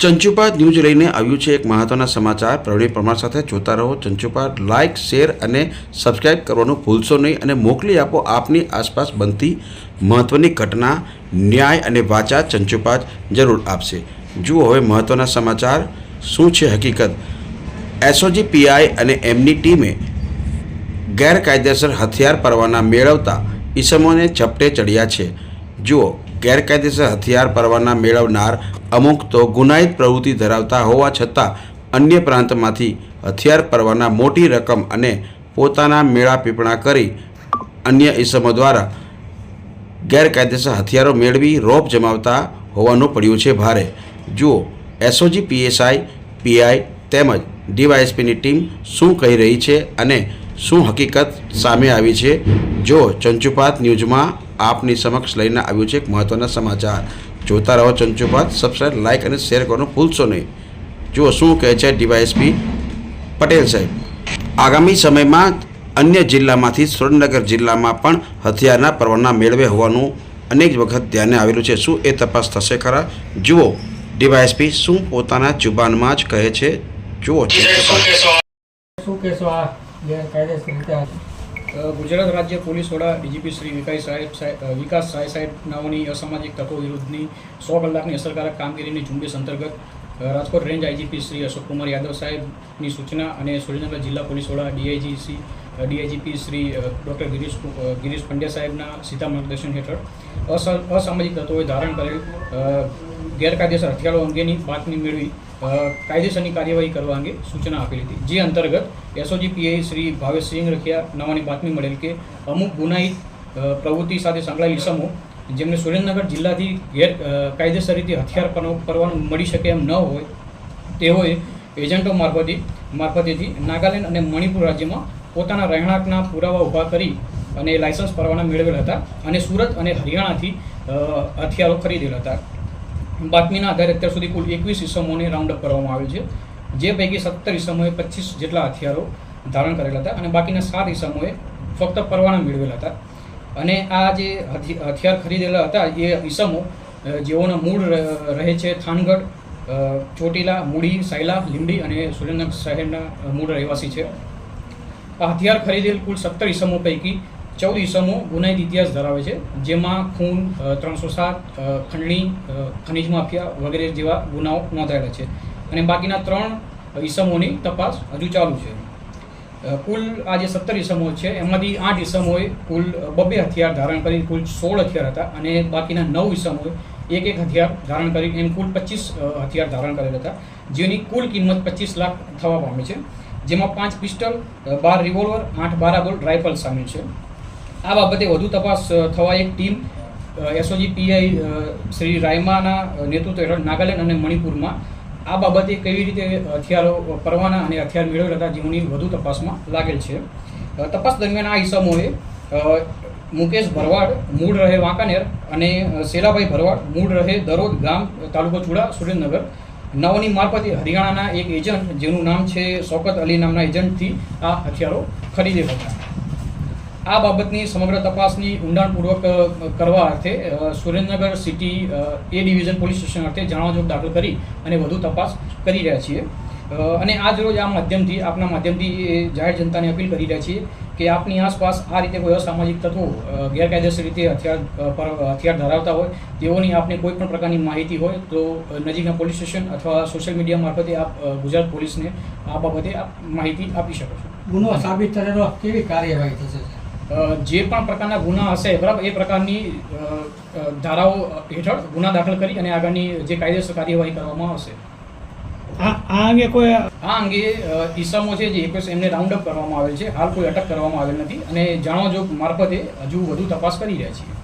ચંચુપા news લઈને આવ્યું છે એક મહત્વના સમાચાર. પ્રવીણ પરમાર સાથે જોતા રહો. ચંચુપા લાઇક શેર અને સબસ્ક્રાઇબ કરવાનું ભૂલશો નહીં અને મોકલી આપો આપની આસપાસ બનતી મહત્વની ઘટના, ન્યાય અને વાચા ચંચુપાત જરૂર આપશે. જુઓ હવે મહત્વના સમાચાર શું છે હકીકત. એસઓજી પીઆઈ અને એમની ટીમે ગેરકાયદેસર હથિયાર પરવાના મેળવતા ઈસમોને ઝપટે ચડ્યા છે. જુઓ ગેરકાયદેસર હથિયાર પરવાના મેળવનાર અમુક તો ગુનાહિત પ્રવૃત્તિ ધરાવતા હોવા છતાં અન્ય પ્રાંતમાંથી હથિયાર પરવાના મોટી રકમ અને પોતાના મેળા પીપણા કરી અન્ય ઇસમો દ્વારા ગેરકાયદેસર હથિયારો મેળવી રોપ જમાવતા હોવાનું પડ્યું છે ભારે. જુઓ એસઓજી પીએસઆઈ પીઆઈ તેમજ ડીવાયએસપીની ટીમ શું કહી રહી છે અને શું હકીકત સામે આવી છે? જો ચંચુપાત ન્યૂઝમાં આપની સમક્ષ લઈને આવ્યું છે એક મહત્ત્વના સમાચાર. જોતા રહો ચંચુપાત સબસ્ક્રાઈબ લાઇક અને શેર કરવાનું ભૂલશો નહીં. જુઓ શું કહે છે ડીવાયએસપી પટેલ સાહેબ. આગામી સમયમાં અન્ય જિલ્લામાંથી સુરેન્દ્રનગર જિલ્લામાં પણ હથિયારના પરવાના મેળવે હોવાનું અનેક વખત ધ્યાને આવેલું છે. શું એ તપાસ થશે ખરા? જુઓ ડીવાયએસપી શું પોતાના જુબાનમાં જ કહે છે. જુઓ શું કહેશો આ ગેરકાયદેસર રીતે ગુજરાત રાજ્ય પોલીસ વડા ડીજીપી શ્રી વિકાસ સાહેબ વિકાસ સાય સાહેબ નાઓની અસામાજિક તત્વો વિરુદ્ધની સો કલાકની અસરકારક કામગીરીની ઝુંબેશ અંતર્ગત રાજકોટ રેન્જ આઈજીપી શ્રી અશોકકુમાર યાદવ સાહેબની સૂચના અને સુરેન્દ્રનગર જિલ્લા પોલીસ વડા DIGC DIGP Shri doctor Girish Girish Pandya સાહેબના સીધા માર્ગદર્શન હેઠળ, અસ- અસામાજિક તત્વોએ ધારણ કરેલ ગેરકાયદેસર હથિયારો અંગેની બાતમી મેળવી કાયદેસરની કાર્યવાહી કરવા અંગે સૂચના આપેલી હતી. જે અંતર્ગત એસઓજી પીઆઈ શ્રી ભાવેશ સિંહ રખિયા નવાની બાતમી મળેલ કે અમુક ગુનાહિત પ્રવૃત્તિ સાથે સંકળાયેલ ઇસમો જેમને સુરેન્દ્રનગર જિલ્લાથી ગેર કાયદેસર રીતે હથિયાર પણ પરવાનું મળી શકે એમ ન હોય તેઓએ એજન્ટો મારફતે, મારફતેથી નાગાલેન્ડ અને મણિપુર રાજ્યમાં પોતાના રહેણાંકના પુરાવા ઊભા કરી અને લાયસન્સ પરવાના મેળવેલ હતા અને સુરત અને હરિયાણાથી હથિયારો ખરીદેલા હતા. બાતમીના આધારે અત્યાર સુધી કુલ એકવીસ ઇસમોને રાઉન્ડ અપ કરવામાં આવ્યું છે. જે પૈકી સત્તર ઇસમોએ પચીસ જેટલા હથિયારો ધારણ કરેલા હતા અને બાકીના સાત ઇસમોએ ફક્ત પરવાના મેળવેલા હતા. અને આ જે હથિ- હથિયાર ખરીદેલા હતા, એ ઈસમો જેઓના મૂળ રહે છે થાનગઢ ચોટીલા, મૂડી, સાયલા લીંબડી અને સુરેન્દ્રનગર શહેરના મૂળ રહેવાસી છે. આ હથિયાર ખરીદેલ કુલ સત્તર ઈસમો પૈકી ચૌદ ઈસમો ગુનાહિત ઇતિહાસ ધરાવે છે, જેમાં ખૂન ત્રણસો સાત ખંડણી ખનિજ માફિયા વગેરે જેવા ગુનાઓ નોંધાયેલા છે. અને બાકીના ત્રણ ઈસમોની તપાસ હજુ ચાલુ છે. કુલ આ જે સત્તર ઈસમો છે, એમાંથી આઠ ઈસમોએ કુલ બબ્બે હથિયાર ધારણ કરી કુલ સોળ હથિયાર હતા અને બાકીના નવ ઈસમોએ એક એક હથિયાર ધારણ કરી એમ કુલ પચીસ હથિયાર ધારણ કરેલા હતા, જેની કુલ કિંમત પચીસ લાખ થવા પામી છે, જેમાં પાંચ પિસ્ટલ બાર રિવોલ્વર, આઠ બારાબોલ રાઇફલ સામેલ છે. આ બાબતે વધુ તપાસ થવા એક ટીમ એસઓજી પીઆઈ શ્રી રાયમાના નેતૃત્વ હેઠળ નાગાલેન્ડ અને મણિપુરમાં આ બાબતે કેવી રીતે હથિયારો પરવાના અને હથિયાર મેળવેલા હતા જેઓની વધુ તપાસમાં લાગેલ છે. તપાસ દરમિયાન આ ઇસમોએ મુકેશ ભરવાડ, મૂળ રહે વાંકાનેર અને શેલાભાઈ ભરવાડ, મૂળ રહે દરોદ ગામ, તાલુકો ચુડા, સુરેન્દ્રનગર. નવની મારફતે હરિયાણાના એક એજન્ટ, જેનું નામ છે શોકત અલી નામના એજન્ટથી આ હથિયારો ખરીદે હતા. આ બાબતની સમગ્ર તપાસની ઊંડાણપૂર્વક કરવા અર્થે Surendranagar city A division police station અર્થે જાણવાજોગ દાખલ કરી અને વધુ તપાસ કરી રહ્યા છીએ. અને આજ રોજ આ માધ્યમથી, આપના માધ્યમથી જાહેર જનતાને અપીલ કરી રહ્યા છીએ કે આપની આસપાસ આ રીતે કોઈ અસામાજિક તત્વો ગેરકાયદેસર રીતે હથિયાર પર હથિયાર ધરાવતા હોય તેઓની આપને કોઈ પણ પ્રકારની માહિતી હોય, તો નજીકના પોલીસ સ્ટેશન અથવા સોશિયલ મીડિયા મારફતે આપ ગુજરાત પોલીસને આ બાબતે આપ માહિતી આપી શકો છો. ગુનો સાબિત થયેલો કેવી કાર્યવાહી થશે? જે પણ પ્રકારના ગુના હશે બરાબર એ પ્રકારની ધારાઓ હેઠળ ગુના દાખલ કરી અને આગળની જે કાયદેસર કાર્યવાહી કરવામાં આવશે. આ આ અંગે કોઈ આ અંગે ઈસમો છે જે એકવીસ એમને રાઉન્ડ અપ કરવામાં આવેલ છે. હાલ કોઈ અટક કરવામાં આવેલ નથી અને જાણવા જો મારફતે હજુ વધુ તપાસ કરી રહ્યા છીએ.